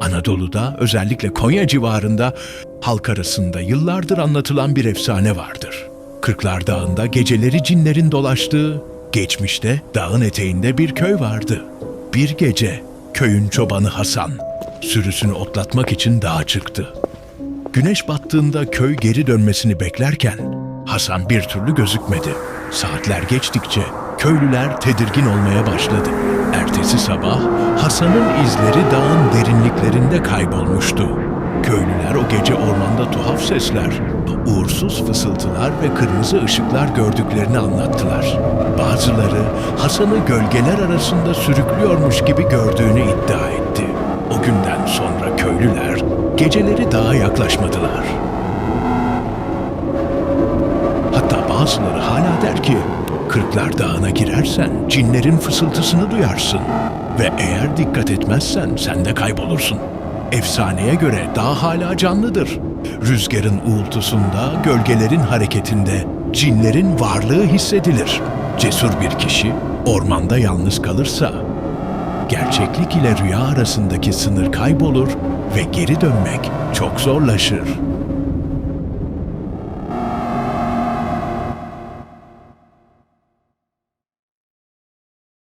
Anadolu'da özellikle Konya civarında halk arasında yıllardır anlatılan bir efsane vardır. Kırklar Dağı'nda geceleri cinlerin dolaştığı, geçmişte dağın eteğinde bir köy vardı. Bir gece köyün çobanı Hasan sürüsünü otlatmak için dağa çıktı. Güneş battığında köy geri dönmesini beklerken Hasan bir türlü gözükmedi. Saatler geçtikçe köylüler tedirgin olmaya başladı. Ertesi sabah Hasan'ın izleri dağın derinliklerinde kaybolmuştu. Köylüler o gece ormanda tuhaf sesler, uğursuz fısıltılar ve kırmızı ışıklar gördüklerini anlattılar. Bazıları Hasan'ı gölgeler arasında sürüklüyormuş gibi gördüğünü iddia etti. O günden sonra köylüler geceleri dağa yaklaşmadılar. Hatta bazıları hala der ki, Kırklar Dağı'na girersen cinlerin fısıltısını duyarsın ve eğer dikkat etmezsen sen de kaybolursun. Efsaneye göre dağ hala canlıdır. Rüzgarın uğultusunda, gölgelerin hareketinde cinlerin varlığı hissedilir. Cesur bir kişi ormanda yalnız kalırsa gerçeklik ile rüya arasındaki sınır kaybolur ve geri dönmek çok zorlaşır.